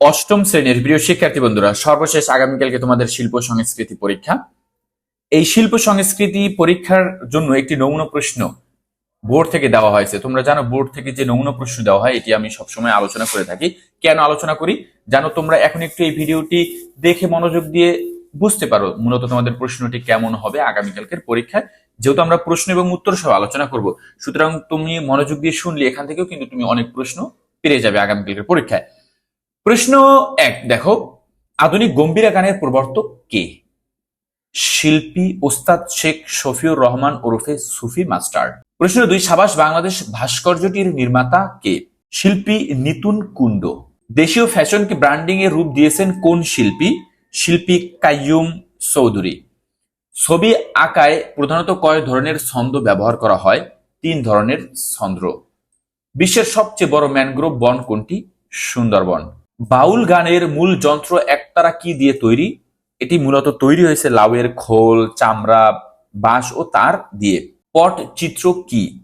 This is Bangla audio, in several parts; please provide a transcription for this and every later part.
অষ্টম শ্রেণির প্রিয় শিক্ষার্থী বন্ধুরা, সর্বশেষ আগামীকালকে তোমাদের শিল্প সংস্কৃতি পরীক্ষা। এই শিল্প সংস্কৃতি পরীক্ষার জন্য একটি নমুনা প্রশ্ন বোর্ড থেকে দেওয়া হয়েছে। তোমরা জানো, বোর্ড থেকে যে নমুনা প্রশ্ন দেওয়া হয়, এটি আমি সবসময় আলোচনা করে থাকি। কেন আলোচনা করি? জানো, তোমরা এখন একটু এই ভিডিওটি দেখে মনোযোগ দিয়ে বুঝতে পারো মূলত তোমাদের প্রশ্নটি কেমন হবে আগামীকালকের পরীক্ষায়। যেহেতু আমরা প্রশ্ন এবং উত্তর সহ আলোচনা করব, সুতরাং তুমি মনোযোগ দিয়ে শুনলে এখান থেকেও কিন্তু তুমি অনেক প্রশ্ন পেরে যাবে আগামীকালকের পরীক্ষায়। প্রশ্ন এক, দেখো, আধুনিক গম্ভীরা গানের প্রবর্তক কে? শিল্পী ওস্তাদ শেখ শফিউর রহমান ওরফে সুফি মাস্টার। প্রশ্ন দুই, সাবাস বাংলাদেশ ভাস্কর্যটির নির্মাতা কে? শিল্পী নিতুন কুণ্ড দেশীয় ফ্যাশনকে ব্র্যান্ডিং এর রূপ দিয়েছেন কোন শিল্পী? শিল্পী কাইয়ুম চৌধুরী। ছবি আঁকায় প্রধানত কয় ধরনের ছন্দ ব্যবহার করা হয়? তিন ধরনের ছন্দ। বিশ্বের সবচেয়ে বড় ম্যানগ্রোভ বন কোনটি? সুন্দরবন। বাউল গানের মূল যন্ত্র একতারা কি দিয়ে তৈরি? এটি মূলত তৈরি হয়েছে লাউয়ের খোল, চামড়া, বাঁশ ও তার দিয়ে। পট চিত্র কি?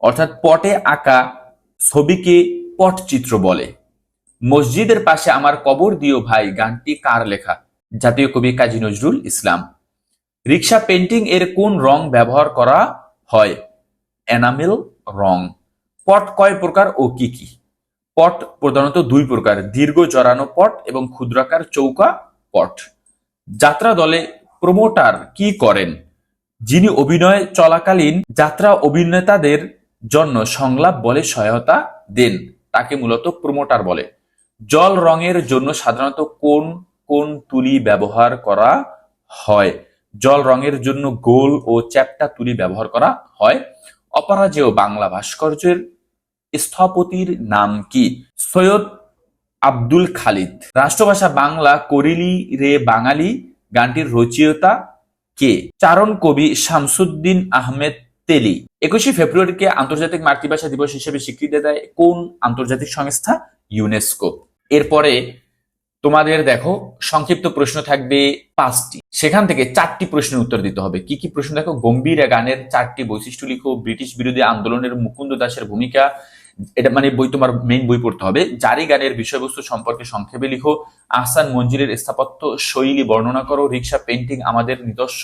অর্থাৎ পটে আঁকা ছবিকে পট চিত্র বলে। মসজিদের পাশে আমার কবর দিও ভাই, গানটি কার লেখা? জাতীয় কবি কাজী নজরুল ইসলাম। রিক্সা পেন্টিং এর কোন রং ব্যবহার করা হয়? এনামেল রং। পট কয় প্রকার ও কি কি? পট প্রধানত দুই প্রকার, দীর্ঘ জড়ানো পট এবং ক্ষুদ্রাকার চৌকা পট। যাত্রা দলে প্রমোটার কি করেন? যিনি অভিনয় চলাকালীন যাত্রা অভিনেতাদের জন্য সংলাপ বলে সহায়তা দেন, তাকে মূলত প্রমোটার বলে। জল রঙের জন্য সাধারণত কোন কোন তুলি ব্যবহার করা হয়? জল রঙের জন্য গোল ও চ্যাপ্টা তুলি ব্যবহার করা হয়। অপরাজেয় বাংলা ভাস্কর্যের স্থপতির নাম কি? সৈয়দ আব্দুল খালিদ। রাষ্ট্রভাষা বাংলা, করিলি রে বাঙালি, গানটির রচয়িতা কে? চারণ কবি শামসুদ্দিন আহমেদ তেলি। একুশে ফেব্রুয়ারিকে আন্তর্জাতিক মাতৃভাষা দিবস হিসেবে স্বীকৃতি দেয় কোন আন্তর্জাতিক সংস্থা? ইউনেস্কো। এরপরে তোমাদের দেখো, সংক্ষিপ্ত প্রশ্ন থাকবে পাঁচটি। সেখান থেকে চারটি প্রশ্নের উত্তর দিতে হবে। কি কি প্রশ্ন? দেখো, গম্ভীর গানের চারটি বৈশিষ্ট্য লিখো, ব্রিটিশ বিরোধী আন্দোলনের মুকুন্দ দাসের ভূমিকা এটা মানে বই তোমার মেইন বই পড়তে হবে। জারি গানের বিষয়বস্তু সম্পর্কে সংক্ষেপে লিখো। আহসান মঞ্জিরের স্থাপত্য শৈলী বর্ণনা করো। রিক্সা পেন্টিং আমাদের নিজস্ব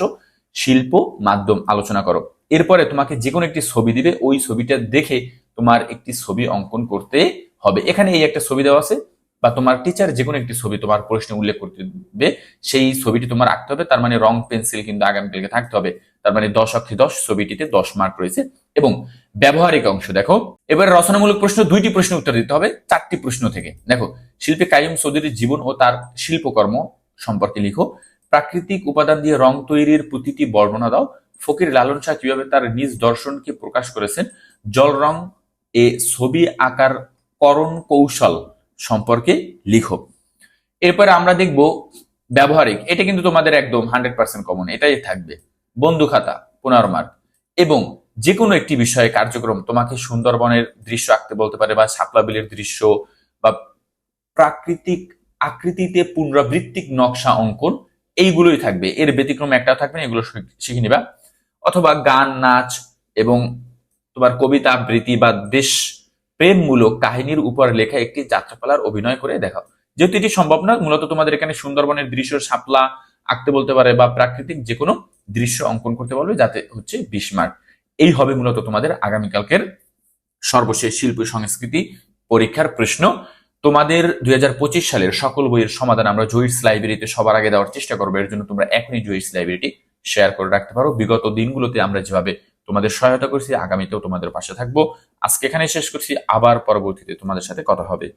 শিল্প মাধ্যম আলোচনা করো। এরপরে তোমাকে যে কোনো একটি ছবি দিবে। ওই ছবিটা দেখে তোমার একটি ছবি অঙ্কন করতে হবে। এখানে এই একটা ছবি দেওয়া আছে। বা তোমার টিচার যে কোনো একটি ছবি তোমার প্রশ্নে উল্লেখ করতে দেবে, সেই ছবিটি তোমার আঁকতে হবে, তার মানে রং পেন্সিল কিন্তু আগামীকালকে থাকতে হবে। তার মানে দশ অক্ষে দশ ছবিটিতে দশ মার্ক রয়েছে এবং ব্যবহারিক অংশ দেখো, এবার রচনামূলক প্রশ্ন, দুইটি প্রশ্ন উত্তর দিতে হবে চারটি প্রশ্ন থেকে। দেখো, শিল্পী কাইম চৌধুরীর জীবন ও তার শিল্পকর্ম সম্পর্কে লিখো। প্রাকৃতিক উপাদান দিয়ে রং তৈরির প্রতিটি বর্ণনা দাও। ফকির লালন শাহ কীভাবে তার নিজ দর্শনকে প্রকাশ করেছেন? জল রং এ ছবি আকার করণ কৌশল সম্পর্কে লিখো। এরপরে আমরা দেখব ব্যবহারিক। এটা কিন্তু তোমাদের একদম হান্ড্রেড পার্সেন্ট কমন এটাই থাকবে। বন্ধু খাতা, পনেরো এবং যে কোনো একটি বিষয়ে কার্যক্রম তোমাকে সুন্দরবনের দৃশ্য আঁকতে বলতে পারে বা শাপলা বিলের দৃশ্য বা প্রাকৃতিক আকৃতিতে পুনরাবৃত্তিক নকশা অঙ্কন, এইগুলোই থাকবে। এর ব্যতিক্রম একটা থাকবে না, এগুলো শিখে নিবা। অথবা গান, নাচ এবং তোমার কবিতা, আবৃত্তি বা দেশ প্রেমমূলক কাহিনীর উপর লেখা একটি যাত্রাপালার অভিনয় করে দেখাও। যেহেতু এটি সম্ভব না মূলত তোমাদের এখানে সুন্দরবনের দৃশ্য, শাপলা আঁকতে বলতে পারে বা প্রাকৃতিক যে কোনো দৃশ্য অঙ্কন করতে বলবে, যাতে হচ্ছে বিশ মার্ক। এই হবে মূলত তোমাদের আগামীকালকের সর্বশেষ শিল্প সংস্কৃতি পরীক্ষার প্রশ্ন। তোমাদের দুই হাজার পঁচিশ সালের সকল বইয়ের সমাধান আমরা জয়িস লাইব্রেরিতে সবার আগে দেওয়ার চেষ্টা করব। এর জন্য তোমরা এখনই জয়িস লাইব্রেরিটি শেয়ার করে রাখতে পারো। বিগত দিনগুলোতে আমরা যেভাবে তোমাদের সহায়তা করছি, আগামীতেও তোমাদের পাশে থাকব। আজকে এখানে শেষ করছি, আবার পরবর্তীতে তোমাদের সাথে কথা হবে।